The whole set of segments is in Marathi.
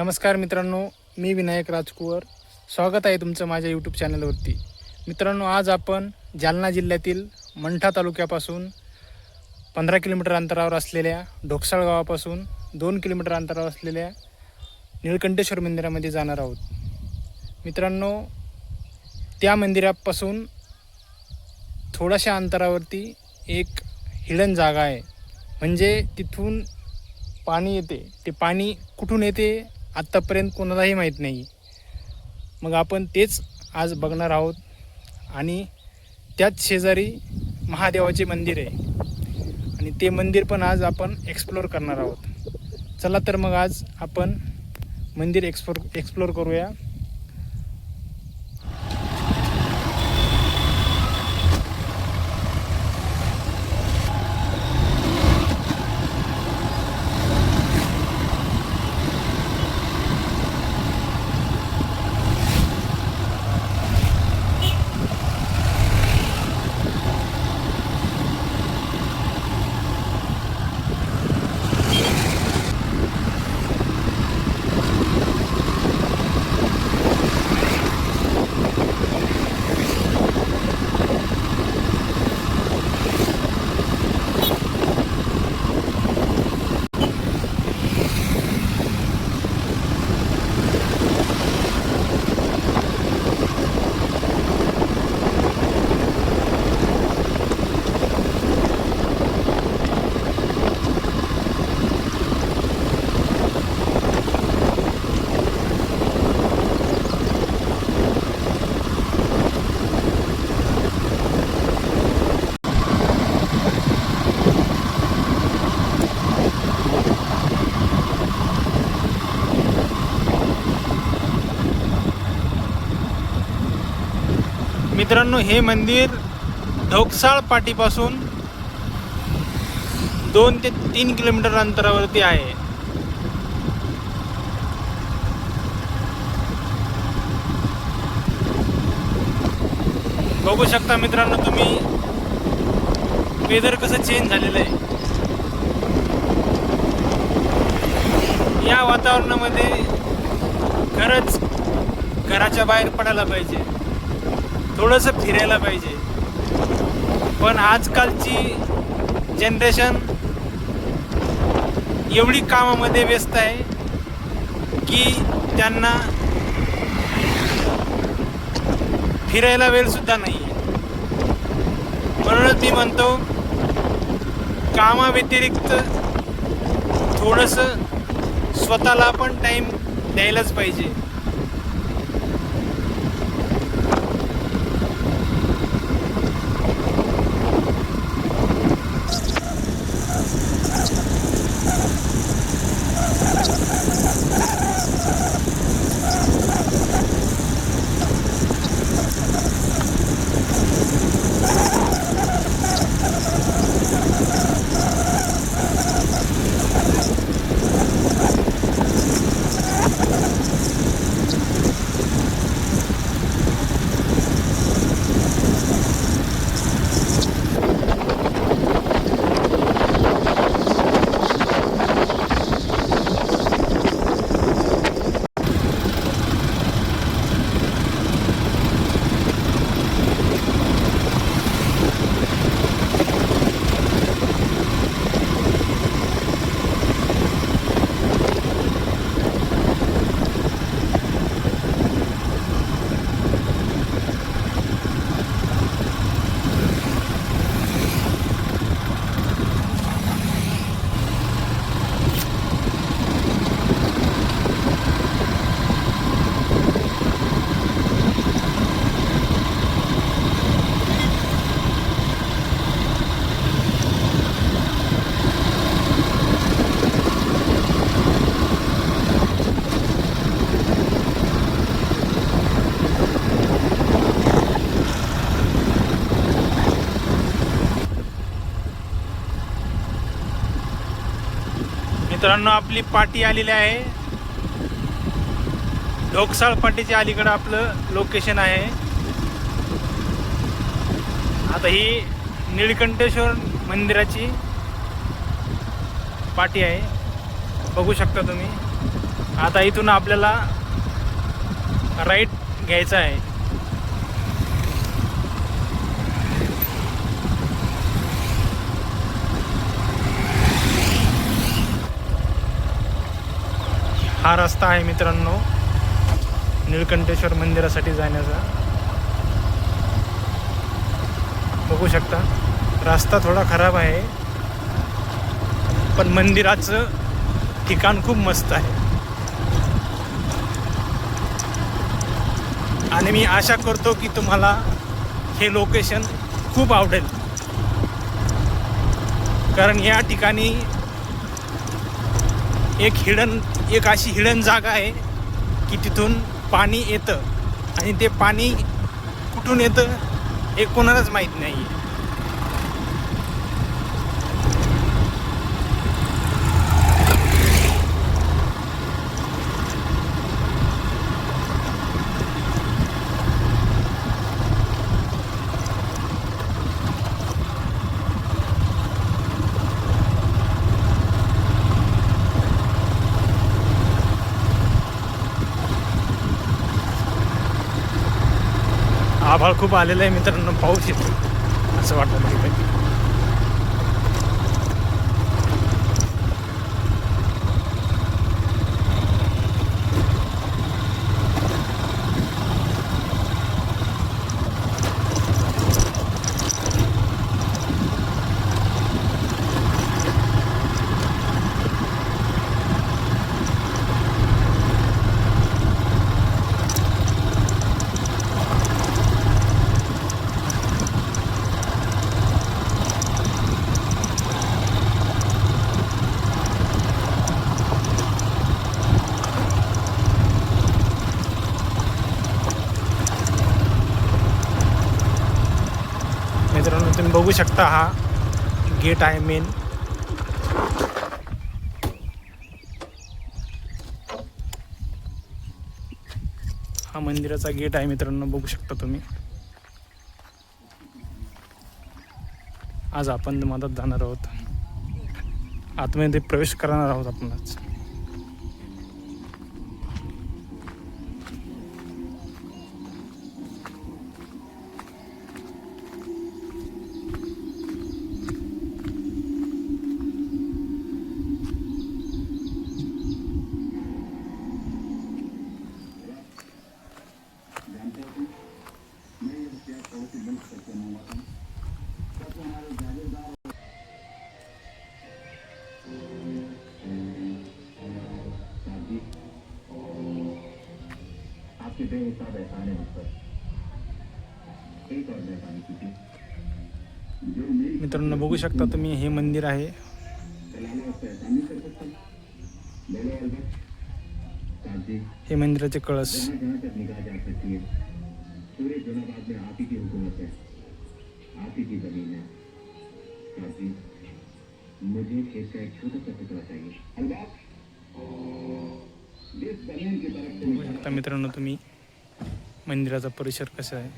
नमस्कार मित्रांनो मी विनायक राजकुवर. स्वागत आहे तुमचं माझ्या यूट्यूब चॅनलवरती मित्रांनो आज आपण जालना जिल्ह्यातील मंठा तालुक्यापासून पंधरा किलोमीटर अंतरावर असलेल्या ढोकसाळ गावापासून दोन किलोमीटर अंतरावर असलेल्या निळकंठेश्वर मंदिरामध्ये जाणार आहोत. मित्रांनो त्या मंदिरापासून थोड्याशा अंतरावरती एक हिडन जागा आहे. म्हणजे तिथून पाणी येते. ते पाणी कुठून येते? आत्तापर्यंत कोणालाही माहीत नाही. मग आपण तेच आज बघणार आहोत. आणि त्याच शेजारी महादेवाचे मंदिर आहे. आणि ते मंदिर पण आज आपण एक्सप्लोअर करणार आहोत. चला तर मग आज आपण मंदिर एक्सप्लोर एक्सप्लोअर करूया. मित्रांनो हे मंदिर ढोकसाळ पाटीपासून दोन ते तीन किलोमीटर अंतरावरती आहे. बघू शकता मित्रांनो तुम्ही वेदर कसं चेंज झालेलं आहे. या वातावरणामध्ये खरंच घराच्या बाहेर पडायला पाहिजे. थोडंसं फिरायला पाहिजे. पण आजकालची जनरेशन एवढी कामामध्ये व्यस्त आहे की त्यांना फिरायला वेळसुद्धा नाही म्हणूनच मी म्हणतो कामाव्यतिरिक्त थोडंसं स्वतःला पण टाईम द्यायलाच पाहिजे. मित्रांनो आपली पाटी आलेली आहे. ढोकसाळ पाटीच्या अलीकडं आपलं लोकेशन आहे. आता ही निळकंठेश्वर मंदिराची पाटी आहे. बघू शकता तुम्ही. आता इथून आपल्याला राईट घ्यायचा आहे. हा रस्ता आहे मित्रांनो. निळकंठेश्वर मंदिरासाठी जाण्याचा. बघू शकता. रस्ता थोडा खराब आहे. पण मंदिराचं ठिकाण खूप मस्त आहे. आणि मी आशा करतो की तुम्हाला हे लोकेशन खूप आवडेल. कारण या ठिकाणी एक हिडन एक अशी हिडन जागा आहे की तिथून पाणी येतं आणि ते पाणी कुठून येतं हे कोणालाच माहीत नाही आहे खूप आलेलं आहे मित्रांनो पाऊस येतो असं वाटतं मला काही मित्रांनो तुम्ही बघू शकता हा गेट आहे मेन. हा मंदिराचा गेट आहे मित्रांनो बघू शकता तुम्ही. आज आपण मदत जाणार आहोत. आतमध्ये प्रवेश करणार आहोत आपणच. मित्रांनो बघू शकता तुम्ही हे मंदिर आहे. हे मंदिराचे कळस. पूरे जनाबाद में आप ही की हुकूमत है आप ही की जमीन है मुझे खेत का एक छोटा सा टुकड़ा चाहिए बघू शकता मित्रांनो तुम्ही. मंदिराचा परिसर कसा आहे?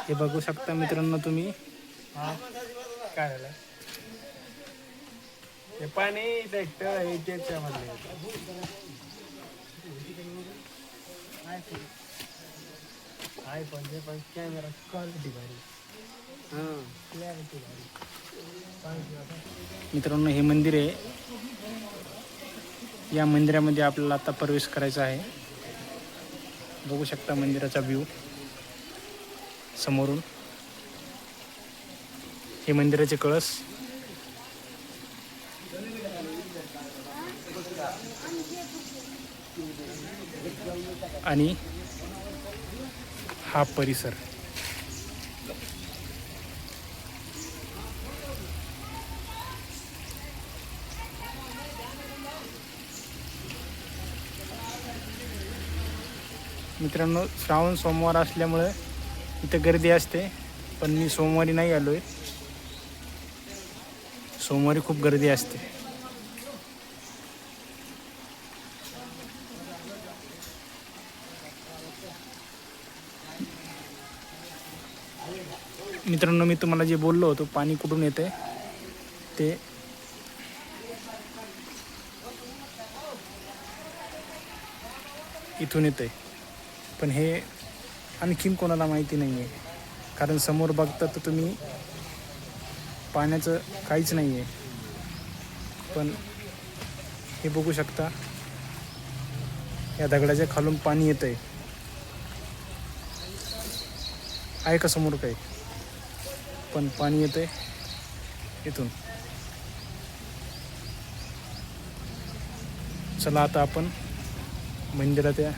हे बघू शकता मित्रांनो तुम्ही. काय झालं? हे पाणी ट्रॅक्टर याच्यामध्ये त्याच्या पण ते पण कॅमेरा क्वालिटी भारी क्लॅरिटी भारी मित्रांनो हे मंदिर आहे. या मंदिरामध्ये आपल्याला आता प्रवेश करायचा आहे. बघू शकता मंदिराचा व्ह्यू समोरून. हे मंदिराचे कळस. आणि हा परिसर. मित्रांनो श्रावण सोमवार असल्यामुळे इथं गर्दी असते पण मी सोमवारी नाही आलो आहे सोमवारी खूप गर्दी असते. मित्रांनो मी तुम्हाला जे बोललो होतो पाणी कुठून येते ते इथून येते पण हे आणखीन कोणाला माहिती नाही आहे कारण समोर बघता तर तुम्ही पाण्याचं काहीच नाही आहे पण हे बघू शकता या दगडाच्या खालून पाणी येतं आहे का समोर काही? पण पाणी येतं आहे इथून. चला आता आपण मंदिराच्या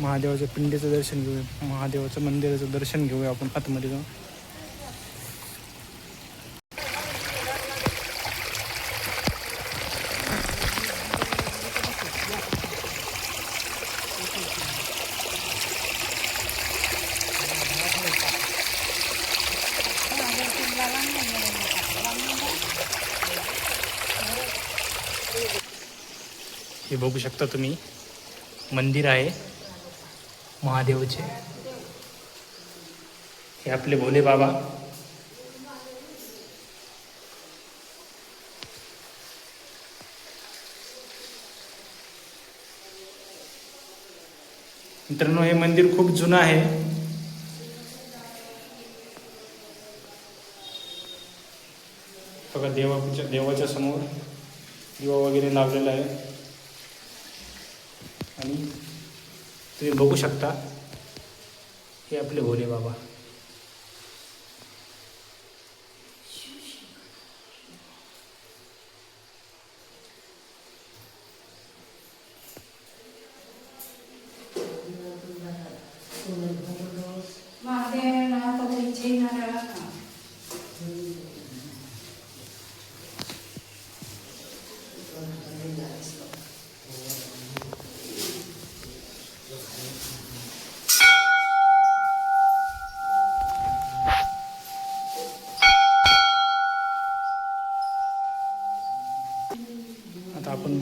महादेवाच्या पिंडीचं दर्शन घेऊया. महादेवाचं मंदिराचं दर्शन घेऊया आपण आतमध्ये जाऊन. बघू शकता तुम्ही. मंदिर आहे. महादेवाचे. हे आपले भोले बाबा. मित्रांनो हे मंदिर खूप जुनं आहे. बघा देवाच्या देवाच्या समोर दिवा वगैरे लावलेला आहे. आणि तुम्ही बघू शकता हे आपले भोले बाबा.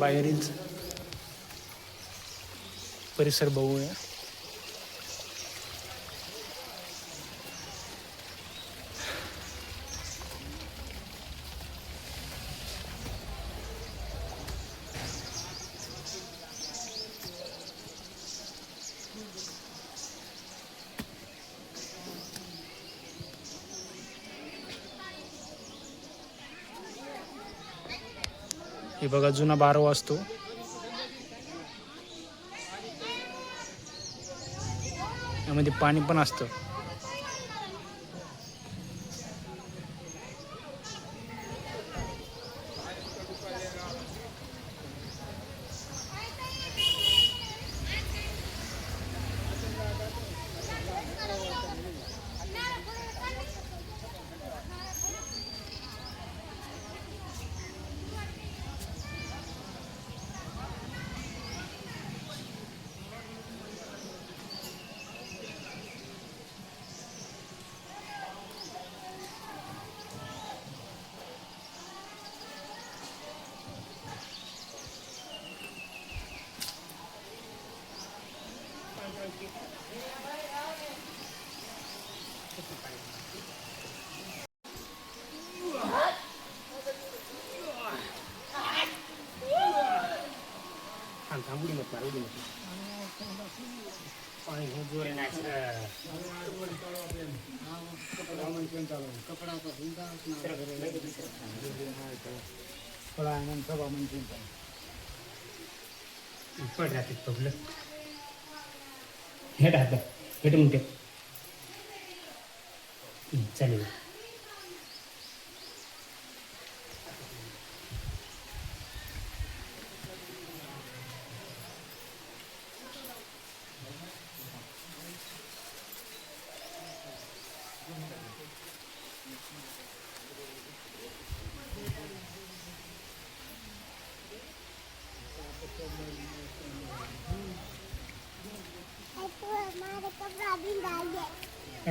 पायरीच. परिसर बघूया. हे बघा जुना बारो असतो. यामध्ये पाणी पण असतं. આંગળી મત માર આંગળી મત પાણી હું જોઈ નાખે કપડા પર ઊંધા થોડા આનંદ થવા મન ચિંતા ઉપર રાખે પગલે હેડ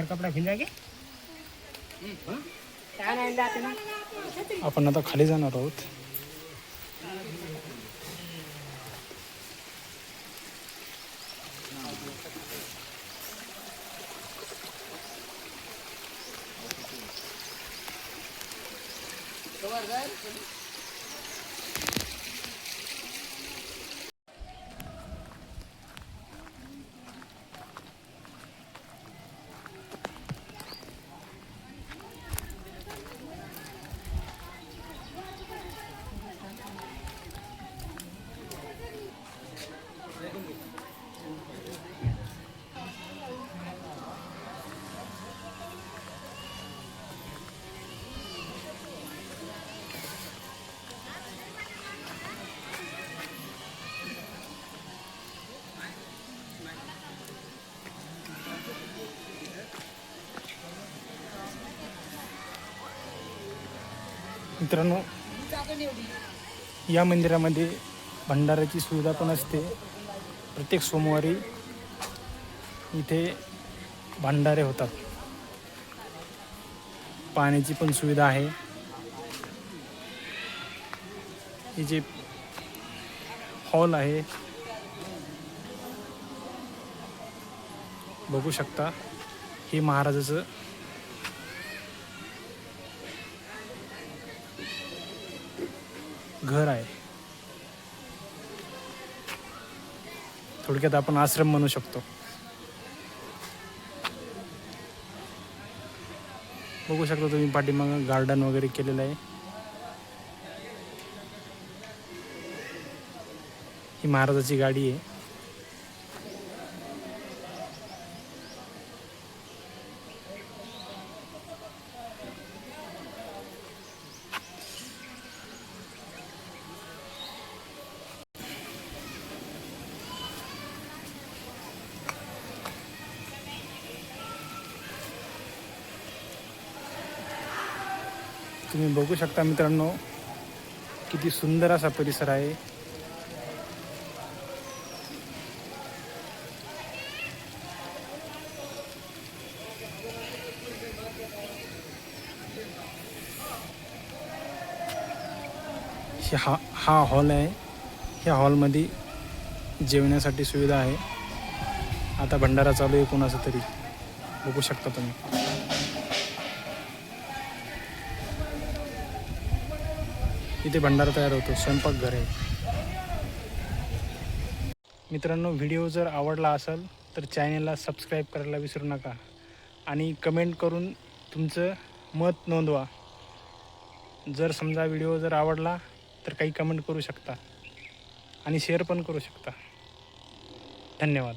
कपडा फिल जागे आपण आता खाली जाणार आहोत. मित्रांनो या मंदिरामध्ये भंडाऱ्याची सुविधा पण असते. प्रत्येक सोमवारी इथे भंडारे होतात. पाण्याची पण सुविधा आहे. हे जे हॉल आहे बघू शकता हे महाराजाचं घर आहे. थोडक्यात आपण आश्रम म्हणू शकतो. बघू शकता तुम्ही पाठीमागं गार्डन वगैरे केलेलं आहे. ही महाराजाची गाडी आहे. तुम्ही बघू शकता मित्रांनो किती सुंदर असा परिसर आहे. हे हा हा हॉल आहे. ह्या हॉलमध्ये जेवण्यासाठी सुविधा आहे. आता भंडारा चालू आहे कोणाचं तरी. बघू शकता तुम्ही. इथे भंडारा तयार होतो स्वयंपाकघर आहे. मित्रांनो व्हिडिओ जर आवडला असेल तर चॅनेलला सबस्क्राईब करायला विसरू नका आणि कमेंट करून तुमचं मत नोंदवा. जर समजा व्हिडिओ जर आवडला तर काही कमेंट करू शकता आणि शेअर पण करू शकता. धन्यवाद.